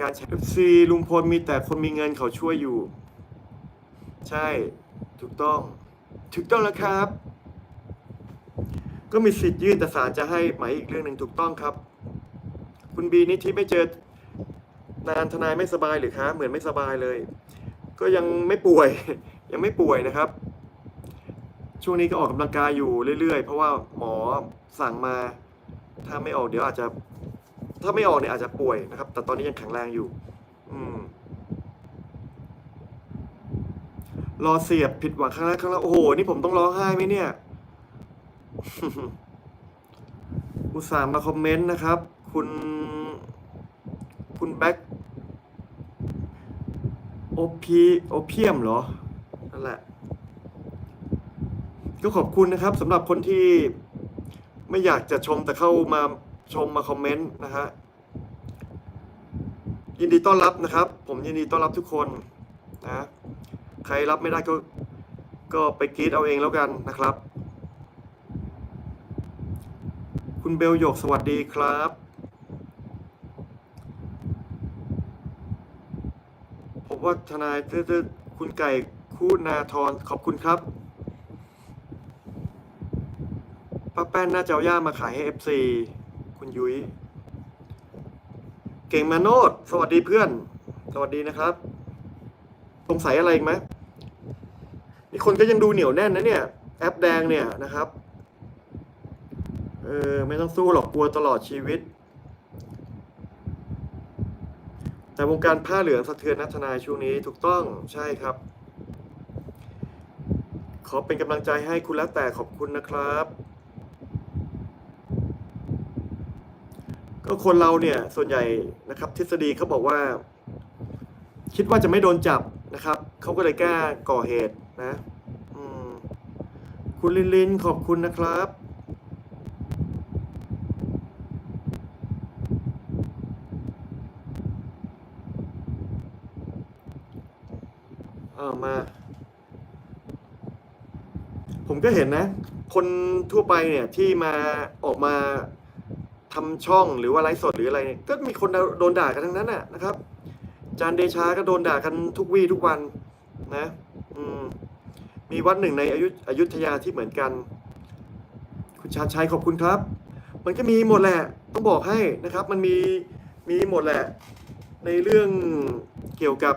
การแชร์ซีลุงพลมีแต่คนมีเงินเขาช่วยอยู่ ใช่ ถูกต้อง ถูกต้องแล้วครับ ก็มีสิทธิ์ยื่นแต่ศาลจะให้หมายอีกเรื่องหนึ่งถูกต้องครับ คุณบีนี่ที่ไม่เจอนานทนายไม่สบายหรือคะเหมือนไม่สบายเลย ก็ยังไม่ป่วย ยังไม่ป่วยนะครับ ช่วงนี้ก็ออกกำลังกายอยู่เรื่อยๆ เพราะว่าหมอสั่งมา ถ้าไม่ออกเดี๋ยวอาจจะ ถ้าไม่ออกเนี่ยอาจจะป่วยนะครับ แต่ตอนนี้ยังแข็งแรงอยู่ อืมรอเสียบผิดหวังครั้งแรกครั้งแรกโอ้โห นี่ผมต้องร้องไห้ไหมเนี่ย อุตส่าห์มาคอมเมนต์นะครับ คุณ คุณแบ็คโอพีโอเพียมเหรอ นั่นแหละ ก็ขอบคุณนะครับสำหรับคนที่ไม่อยากจะชมแต่เข้ามา ชมมาคอมเมนต์นะฮะยินดีต้อนรับนะครับ ผมยินดีต้อนรับทุกคนนะใครรับไม่ได้ก็ก็ไปกรีดเอาเองแล้วกันนะครับ คุณเบลหยกสวัสดีครับ ผมว่าทนายเต้อคุณไก่คู่นาทรขอบคุณครับป้าแป้นน่าจะเอาย่ามาขายให้ FC ยุ้ยเก่งมาโนดสวัสดีเพื่อน สวัสดีนะครับ สงสัยอะไรอีกไหมนี่คนก็ยังดูเหนียวแน่นนะเนี่ย แอปแดงเนี่ยนะครับ เออ ไม่ต้องสู้หรอกกลัวตลอดชีวิต แต่วงการผ้าเหลืองสะเทือนนัทนายช่วงนี้ถูกต้องใช่ครับ ขอเป็นกำลังใจให้คุณแล้วแต่ขอบคุณนะครับ ก็คนเราเนี่ยส่วนใหญ่นะครับ ทฤษฎีเขาบอกว่า คิดว่าจะไม่โดนจับนะครับเขาก็เลยกล้าก่อเหตุนะคุณลินลินขอบคุณนะครับเอามา ผมก็เห็นนะ คนทั่วไปเนี่ยที่มาออกมา ทำช่องหรือว่าไลฟ์สดหรืออะไรเนี่ยก็มีคนโดนด่ากันทั้งนั้นน่ะนะครับ จานเดชาก็โดนด่ากันทุกวี่ทุกวันนะอืมมีวัดหนึ่งในอยุอยุธยาที่เหมือนกัน คุณชาญชัยขอบคุณครับ มันก็มีหมดแหละต้องบอกให้นะครับ มันมีมีหมดแหละ ในเรื่องเกี่ยวกับ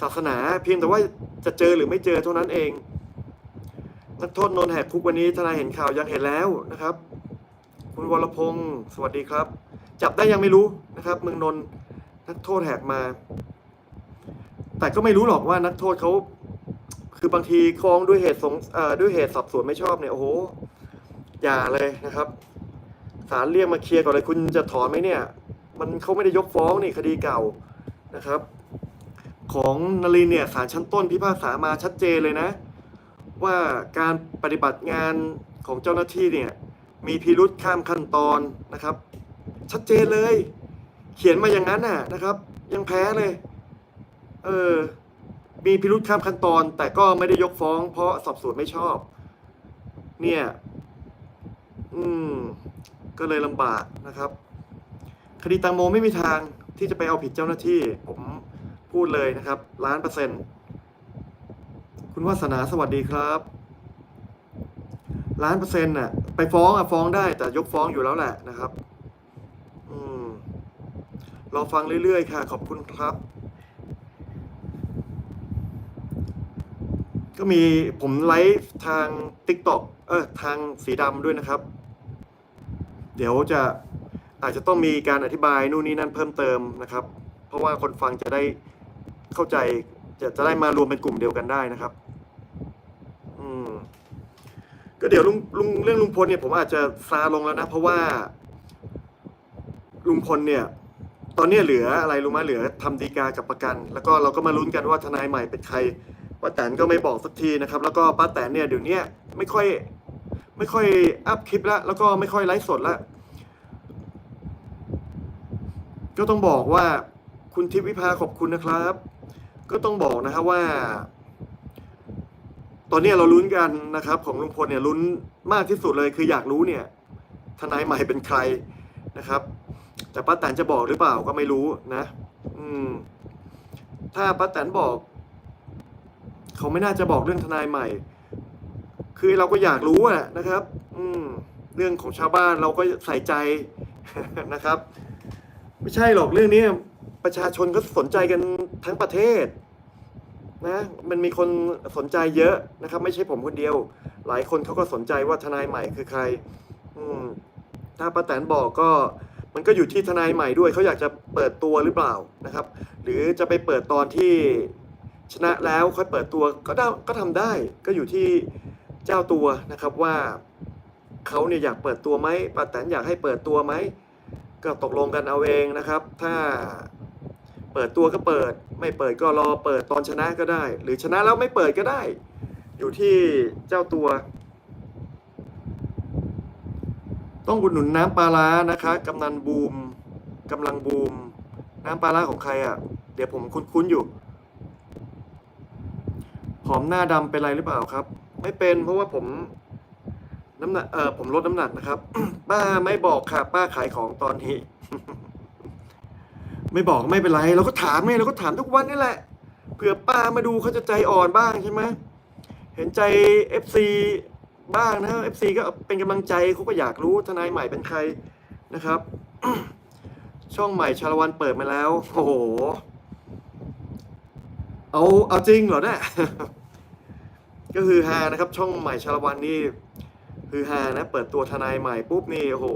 ศาสนา เพียงแต่ว่าจะเจอหรือไม่เจอเท่านั้นเองนักโทษนนท์แหกคุกวันนี้ทนายเห็นข่าวยังเห็นแล้วนะครับ คุณวรพงศ์สวัสดีครับ จับได้ยังไม่รู้นะครับ เมืองนนท์นักโทษแหกมา แต่ก็ไม่รู้หรอกว่านักโทษเขาคือบางทีฟ้องด้วยเหตุสงเอ่อด้วยเหตุสอบสวนไม่ชอบเนี่ยโอ้โหอย่าเลยนะครับศาลเรียกมาเคลียร์ก่อนเลยคุณจะถอนไหมเนี่ย มันเขาไม่ได้ยกฟ้องนี่คดีเก่านะครับ ของนรินเนี่ยศาลชั้นต้นพิพากษามาชัดเจนเลยนะ ว่าการปฏิบัติงานของเจ้าหน้าที่เนี่ย มีพิรุษข้ามขั้นตอนนะครับ ชัดเจนเลย เขียนมาอย่างนั้นน่ะนะครับ ยังแพ้เลย เออ มีพิรุษข้ามขั้นตอน แต่ก็ไม่ได้ยกฟ้อง เพราะสอบสวนไม่ชอบ เนี่ย อืม ก็เลยลำบากนะครับ คดีตังโมไม่มีทางที่จะไปเอาผิดเจ้าหน้าที่ ผมพูดเลยนะครับล้านเปอร์เซ็นต์คุณวาสนาสวัสดีครับ ล้านเปอร์เซ็นต์น่ะไปฟ้องอะฟ้องได้แต่ยกฟ้องอยู่แล้วแหละนะครับ อืมรอฟังเรื่อยๆค่ะ ขอบคุณครับ ก็มีผมไลฟ์ทาง TikTok เออทางสีดำด้วยนะครับ เดี๋ยวจะอาจจะต้องมีการอธิบายนู่นนี่นั่นเพิ่มเติมนะครับ เพราะว่าคนฟังจะได้เข้าใจจะจะได้มารวมเป็นกลุ่มเดียวกันได้นะครับ อืม ก็เดี๋ยวลุงลุงเรื่องลุงพลเนี่ยผมอาจจะซาลงแล้วนะ เพราะว่า ลุงพลเนี่ย ตอนนี้เหลืออะไรรู้ไหมเหลือทำดีกากับประกัน แล้วก็เราก็มาลุ้นกันว่าทนายใหม่เป็นใครป้าแตนก็ไม่บอกสักทีนะครับ แล้วก็ป้าแตนเนี่ยเดี๋ยวนี้ไม่ค่อย ไม่ค่อยอัพคลิปล้วแล้วก็ไม่ค่อยไลฟ์สดล้วก็ต้องบอกว่าคุณทิพย์วิภาขอบคุณนะครับ ก็ต้องบอกนะครับว่า ตอนนี้เราลุ้นกันนะครับของลุงพลเนี่ยลุ้นมากที่สุดเลยคืออยากรู้เนี่ยทนายใหม่เป็นใครนะครับ แต่ป้าแตนจะบอกหรือเปล่าก็ไม่รู้นะ อืม ถ้าป้าแตนบอก เขาไม่น่าจะบอกเรื่องทนายใหม่ คือเราก็อยากรู้อะนะครับ อืม เรื่องของชาวบ้านเราก็ใส่ใจนะครับ ไม่ใช่หรอกเรื่องนี้ประชาชนก็สนใจกันทั้งประเทศ นะมันมีคนสนใจเยอะนะครับ ไม่ใช่ผมคนเดียว หลายคนเขาก็สนใจว่าทนายใหม่คือใคร อืมถ้าป้าแตนบอกก็มันก็อยู่ที่ทนายใหม่ด้วยเขาอยากจะเปิดตัวหรือเปล่านะครับ หรือจะไปเปิดตอนที่ชนะแล้วค่อยเปิดตัวก็ได้ก็ทำได้ ก็อยู่ที่เจ้าตัวนะครับว่าเขาเนี่ยอยากเปิดตัวไหมป้าแตนอยากให้เปิดตัวไหมก็ตกลงกันเอาเองนะครับ ถ้า เปิดตัวก็เปิด ไม่เปิดก็รอเปิดตอนชนะก็ได้ หรือชนะแล้วไม่เปิดก็ได้ อยู่ที่เจ้าตัว ต้องอุดหนุนน้ำปลาร้านะคะกำนันบูมกำลังบูม น้ำปลาร้าของใครอะ เดี๋ยวผมคุ้นๆอยู่ผอมหน้าดำเป็นไรหรือเปล่าครับ ไม่เป็นเพราะว่าผมน้ำหนักเออผมลดน้ำหนักนะครับ ป้าไม่บอกค่ะ ป้าขายของตอนนี้ ไม่บอกไม่เป็นไรเราก็ถามไงเราก็ถามทุกวันนี่แหละเผื่อป้ามาดูเขาจะใจอ่อนบ้างใช่ไหมเห็นใจเอฟซีบ้างนะเอฟซีก็เป็นกำลังใจเขาก็อยากรู้ทนายใหม่เป็นใครนะครับ ช่องใหม่ชาละวันเปิดมาแล้ว โอ้โห เอาเอาจริงเหรอเนี่ยก็คือฮานะครับ ช่องใหม่ชาละวันนี่คือฮานะ เปิดตัวทนายใหม่ปุ๊บนี่โอ้โห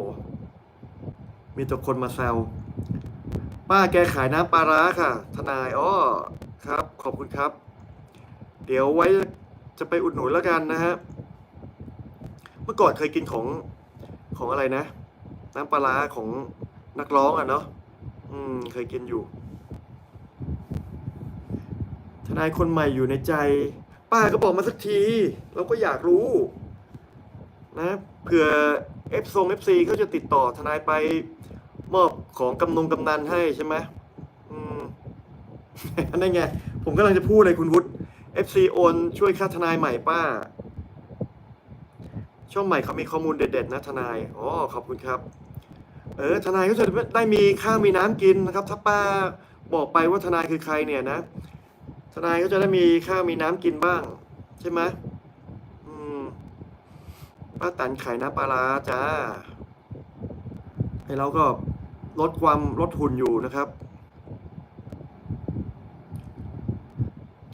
มีแตัวคนมาแซว ป้าแกขายน้ำปลาร้าค่ะ ทนายอ้อครับ ขอบคุณครับ เดี๋ยวไว้จะไปอุดหนุนแล้วกันนะฮะ เมื่อก่อนเคยกินของของอะไรนะ น้ำปลาร้าของนักร้องอะเนาะอืม เคยกินอยู่ ทนายคนใหม่อยู่ในใจ ป้าก็บอกมาสักที เราก็อยากรู้ นะเผื่อเอฟซงเอฟซีเขาจะติดต่อทนายไป ของกำนงกำนันให้ใช่ไหมอืมนั่นไง ผมกำลังจะพูดเลยคุณวุฒิ FC โอนช่วยค่าทนายใหม่ป้า ช่องใหม่เขามีข้อมูลเด็ดๆนะทนาย อ๋อ ขอบคุณครับ เออ ทนายก็จะได้มีข้าวมีน้ำกินนะครับ ถ้าป้าบอกไปว่าทนายคือใครเนี่ยนะ ทนายก็จะได้มีข้าวมีน้ำกินบ้าง ใช่ไหมอืมป้าตันขายน้ำปลาจ้าไอ้เราก็ ลดความลดหุ่นอยู่นะครับ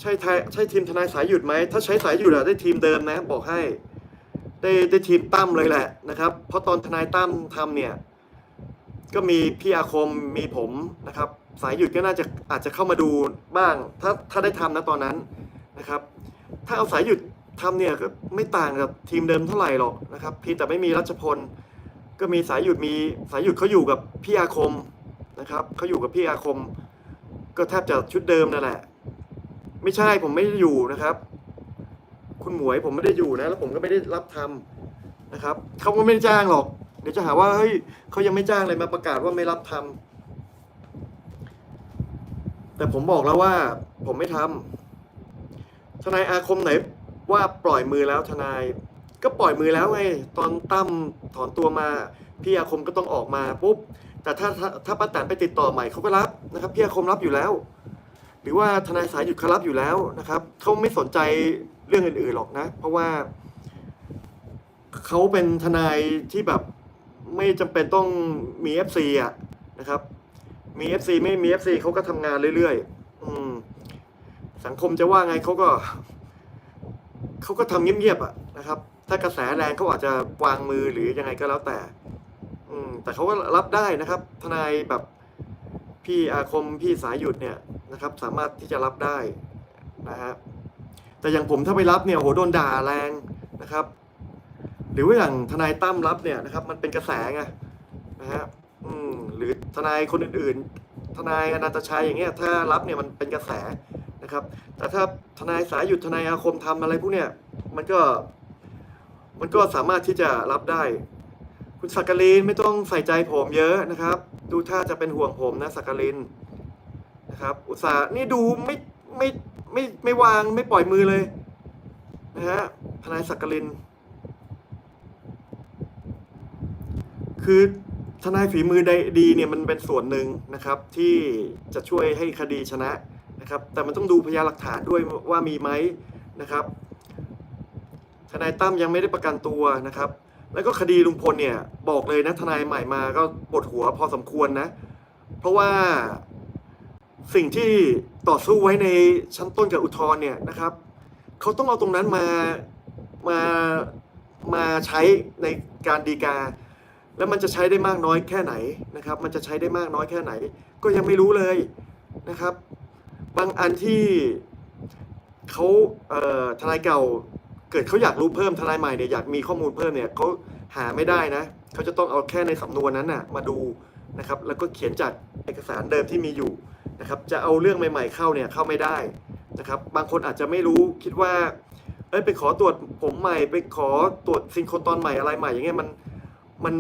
ใช่ไทยใช่ทีมทนายสายหยุดไหม ถ้าใช้สายหยุดอะได้ทีมเดิมนะ บอกให้ ได้ได้ทีมตั้มเลยแหละนะครับ เพราะตอนทนายตั้มทำเนี่ย ก็มีพี่อาคมมีผมนะครับ สายหยุดก็น่าจะอาจจะเข้ามาดูบ้าง ถ้าถ้าได้ทำนะตอนนั้นนะครับ ถ้าเอาสายหยุดทำเนี่ยก็ไม่ต่างกับทีมเดิมเท่าไหร่หรอกนะครับเพียงแต่ไม่มีรัชพล ก็มีสายหยุดมีสายหยุดเขาอยู่กับพี่อาคมนะครับเขาอยู่กับพี่อาคม ก็แทบจะชุดเดิมนั่นแหละ ไม่ใช่ผมไม่ได้อยู่นะครับ คุณหมวยผมไม่ได้อยู่นะ แล้วผมก็ไม่ได้รับทำนะครับเขาก็ไม่ได้จ้างหรอก เดี๋ยวจะหาว่าเฮ้ยเขายังไม่จ้างเลยมาประกาศว่าไม่รับทำแต่ผมบอกแล้วว่า ผมไม่ทำทนายอาคมไหนว่าปล่อยมือแล้วทนาย ก็ปล่อยมือแล้วไงตอนตั้มถอนตัวมาพี่อาคมก็ต้องออกมาปุ๊บแต่ถ้าถ้าถ้าป้าแตนไปติดต่อใหม่เขาก็รับนะครับพี่อาคมรับอยู่แล้ว หรือว่าทนายสายหยุดเขารับอยู่แล้วนะครับเขาไม่สนใจเรื่องอื่นๆหรอกนะ เพราะว่าเขาเป็นทนายที่แบบไม่จำเป็นต้องมี FC อะนะครับ มี FC ไม่มี FC เขาก็ทำงานเรื่อยๆอืมสังคมจะว่าไงเขาก็เขาก็ทำเงียบๆอะนะครับ ถ้ากระแสแรงเขาอาจจะวางมือหรือยังไงก็แล้วแต่ อืม แต่เขาก็รับได้นะครับ ทนายแบบพี่อาคมพี่สายหยุดเนี่ยนะครับ สามารถที่จะรับได้นะฮะแต่อย่างผมถ้าไปรับเนี่ยโหโดนด่าแรงนะครับ หรือว่าอย่างทนายตั้มรับเนี่ยนะครับ มันเป็นกระแสไงนะฮะอืมหรือทนายคนอื่นๆ ทนายอนันตชัยอย่างเงี้ยถ้ารับเนี่ยมันเป็นกระแสนะครับ แต่ถ้าทนายสายหยุดทนายอาคมทำอะไรพวกเนี้ยมันก็ มันก็สามารถที่จะรับได้ คุณสักกลินไม่ต้องใส่ใจผมเยอะนะครับ ดูท่าจะเป็นห่วงผมนะสักกลินนะครับ อุตส่าห์นี่ดูไม่ไม่ไม่ไม่วางไม่ปล่อยมือเลยนะฮะทนายสักกลิน คือทนายฝีมือได้ดีเนี่ยมันเป็นส่วนหนึ่งนะครับ ที่จะช่วยให้คดีชนะนะครับ แต่มันต้องดูพยานหลักฐานด้วยว่ามีไหมนะครับ ทนายตั้มยังไม่ได้ประกันตัวนะครับ แล้วก็คดีลุงพลเนี่ยบอกเลยนะทนายใหม่มาก็ปวดหัวพอสมควรนะ เพราะว่าสิ่งที่ต่อสู้ไว้ในชั้นต้นกับอุทธรณ์เนี่ยนะครับเขาต้องเอาตรงนั้นมามามาใช้ในการดีกา แล้วมันจะใช้ได้มากน้อยแค่ไหนนะครับ มันจะใช้ได้มากน้อยแค่ไหน ก็ยังไม่รู้เลยนะครับ บางอันที่เขาเอ่อทนายเก่า กิดเขาอยากรู้เพิ่มทนายใหม่เนี่ยอยากมีข้อมูลเพิ่มเนี่ยเขาหาไม่ได้นะเขาจะต้องเอาแค่ในสำนวนนั้นน่ะมาดูนะครับแล้วก็เขียนจากเอกสารเดิมที่มีอยู่นะครับจะเอาเรื่องใหม่ ๆเข้าเนี่ยเข้าไม่ได้นะครับบางคนอาจจะไม่รู้คิดว่าเอ้ยไปขอตรวจผมใหม่ไปขอตรวจซินโครตอนใหม่อะไรใหม่อย่างเงี้ยมันมัน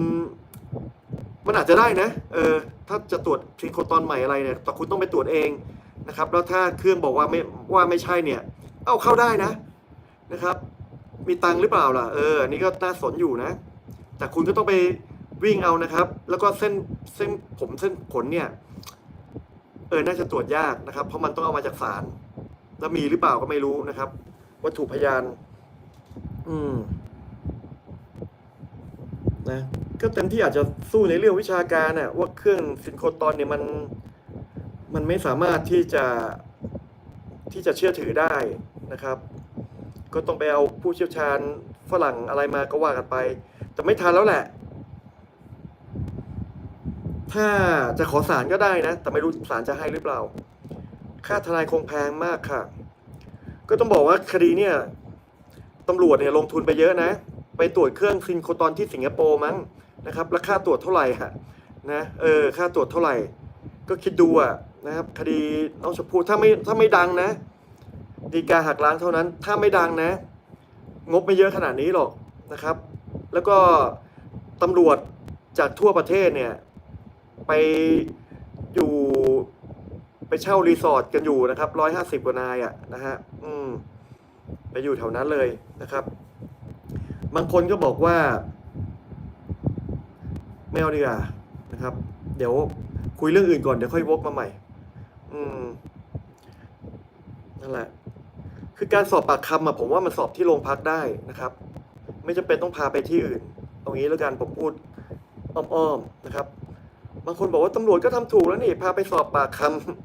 มันอาจจะได้นะเออถ้าจะตรวจซิงโครตอนใหม่อะไรเนี่ยแต่คุณต้องไปตรวจเองนะครับแล้วถ้าเครื่องบอกว่าไม่ว่าไม่ใช่เนี่ย เอาเข้าได้นะนะครับ มีตังหรือเปล่าล่ะเออนี่ก็น่าสนอยู่นะ แต่คุณก็ต้องไปวิ่งเอานะครับ แล้วก็เส้นเส้นผมเส้นขนเนี่ย เออน่าจะตรวจยากนะครับ เพราะมันต้องเอามาจากศาลแล้วมีหรือเปล่าก็ไม่รู้นะครับ วัตถุพยาน อืมนะก็เต็มที่อาจจะสู้ในเรื่องวิชาการน่ะว่าเครื่องซินโครตอนเนี่ยมันมันไม่สามารถที่จะที่จะเชื่อถือได้นะครับ ก็ต้องไปเอาผู้เชี่ยวชาญฝรั่งอะไรมาก็ว่ากันไป แต่ไม่ทันแล้วแหละ ถ้าจะขอสารก็ได้นะ แต่ไม่รู้สารจะให้หรือเปล่า ค่าทนายคงแพงมากค่ะ ก็ต้องบอกว่าคดีเนี่ยตำรวจเนี่ยลงทุนไปเยอะนะ ไปตรวจเครื่องซินโครตอนที่สิงคโปร์มั้งนะครับแล้วค่าตรวจเท่าไหร่ฮะนะเออค่าตรวจเท่าไหร่ ก็คิดดูอะนะครับ คดีน้องชมพู่ถ้าไม่ถ้าไม่ดังนะ ดีกาหักล้างเท่านั้น ถ้าไม่ดังนะ งบไม่เยอะขนาดนี้หรอกนะครับ แล้วก็ตำรวจจากทั่วประเทศเนี่ย ไปอยู่ไปเช่ารีสอร์ทกันอยู่นะครับร้อยห้าสิบกว่านายอะนะฮะอืมไปอยู่แถวนั้นเลยนะครับ บางคนก็บอกว่า ไม่เอาดีกว่านะครับ เดี๋ยวคุยเรื่องอื่นก่อนเดี๋ยวค่อยวกมาใหม่ อืมนั่นแหละ คือการสอบปากคำอะผมว่ามันสอบที่โรงพักได้นะครับ ไม่จำเป็นต้องพาไปที่อื่น ตรงนี้แล้วกันผมพูดอ้อมๆนะครับ บางคนบอกว่าตำรวจก็ทำถูกแล้วนี่พาไปสอบปากค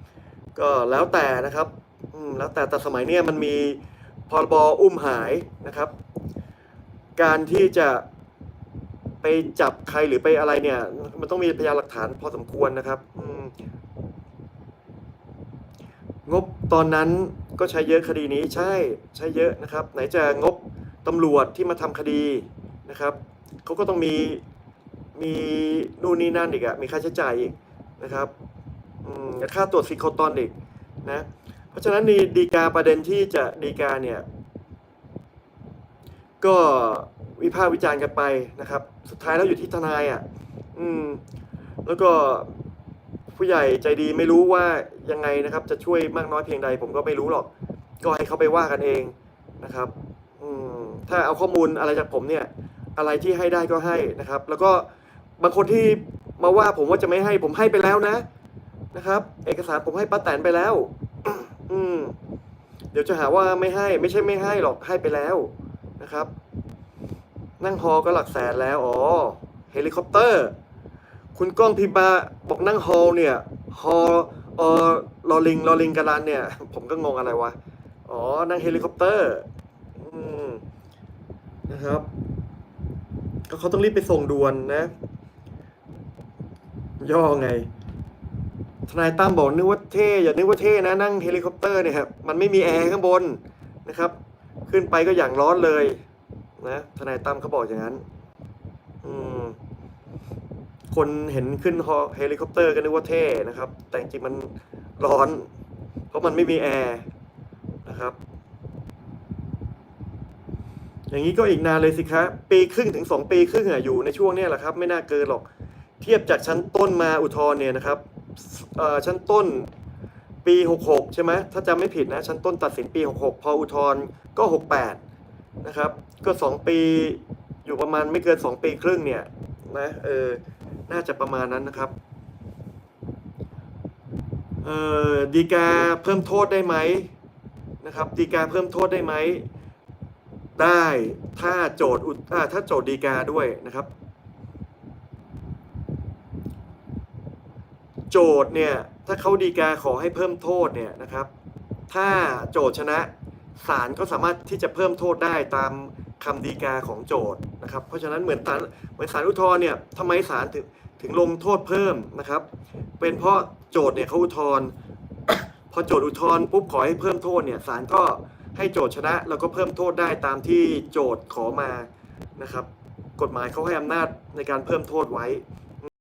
ำก็แล้วแต่นะครับอืมแล้วแต่แต่สมัยเนี้ยมันมีพรบอุ้มหายนะครับ การที่จะไปจับใครหรือไปอะไรเนี่ย มันต้องมีพยานหลักฐานพอสมควรนะครับงบตอนนั้น ก็ใช้เยอะคดีนี้ใช่ใช้เยอะนะครับ ไหนจะงบตำรวจที่มาทำคดีนะครับเขาก็ต้องมีมีนู่นนี่นั่นอีกอะมีค่าใช้จ่ายอีกนะครับค่าตรวจซิโคตอนอีกนะ เพราะฉะนั้นดีกาประเด็นที่จะดีกาเนี่ย ก็วิพากษ์วิจารณ์กันไปนะครับ สุดท้ายแล้วอยู่ที่ทนายอะ อืม แล้วก็ ผู้ใหญ่ใจดีไม่รู้ว่ายังไงนะครับ จะช่วยมากน้อยเพียงใด ผมก็ไม่รู้หรอก ก็ให้เขาไปว่ากันเองนะครับอืมถ้าเอาข้อมูลอะไรจากผมเนี่ย อะไรที่ให้ได้ก็ให้นะครับ แล้วก็บางคนที่มาว่าผมว่าจะไม่ให้ผมให้ไปแล้วนะนะครับ เอกสารผมให้ป้าแตนไปแล้ว อืมเดี๋ยวจะหาว่าไม่ให้ ไม่ใช่ไม่ให้หรอกให้ไปแล้วนะครับ นั่งฮอก็หลักแสนแล้ว อ๋อ เฮลิคอปเตอร์ คุณก้องพิมพ์มาบอกนั่งฮอลเนี่ยฮอลออลอลิงลอลิงกันลันเนี่ย ผมก็งงอะไรวะ อ๋อ นั่งเฮลิคอปเตอร์นะครับ ก็เขาต้องรีบไปส่งด่วนนะ ย่อไง ทนายตั้มบอกนึกว่าเท่ อย่านึกว่าเท่นะ นั่งเฮลิคอปเตอร์เนี่ยครับมันไม่มีแอร์ข้างบนนะครับ ขึ้นไปก็อย่างร้อนเลย นะ ทนายตั้มเขาบอกอย่างนั้น อืม คนเห็นขึ้นเฮลิคอปเตอร์ก็นึกว่าเท่นะครับ แต่จริงมันร้อน เพราะมันไม่มีแอร์นะครับ อย่างนี้ก็อีกนานเลยสิครับปีครึ่งถึงสองปีครึ่งอะอยู่ในช่วงนี้แหละครับ ไม่น่าเกินหรอก เทียบจากชั้นต้นมาอุทธร์เนี่ยนะครับชั้นต้นปี 66 ใช่ไหมถ้าจำไม่ผิดนะ ชั้นต้นตัดสินปี 66 พออุทธร์ก็ 68 นะครับ ก็ 2 ปีอยู่ประมาณไม่เกิน 2 ปีครึ่งเนี่ยนะเออ น่าจะประมาณนั้นนะครับเอ่อดีกาเพิ่มโทษได้ไหมนะครับดีกาเพิ่มโทษได้ไหมได้ถ้าโจทย์อุถ้าโจทย์ดีกาด้วยนะครับ โจทย์เนี่ยถ้าเขาดีกาขอให้เพิ่มโทษเนี่ยนะครับ ถ้าโจทย์ชนะศาลก็สามารถที่จะเพิ่มโทษได้ตาม คำดีกาของโจทย์นะครับ เพราะฉะนั้นเหมือนศาลเหมือนศาลอุทธรณ์เนี่ยทำไมศาลถึงถึงลงโทษเพิ่มนะครับ เป็นเพราะโจทย์เนี่ยเขาอุทธรณ์พอโจทย์อุทธรณ์ปุ๊บขอให้เพิ่มโทษเนี่ยศาลก็ให้โจทย์ชนะ แล้วก็เพิ่มโทษได้ตามที่โจทย์ขอมานะครับ กฎหมายเขาให้อำนาจในการเพิ่มโทษไว้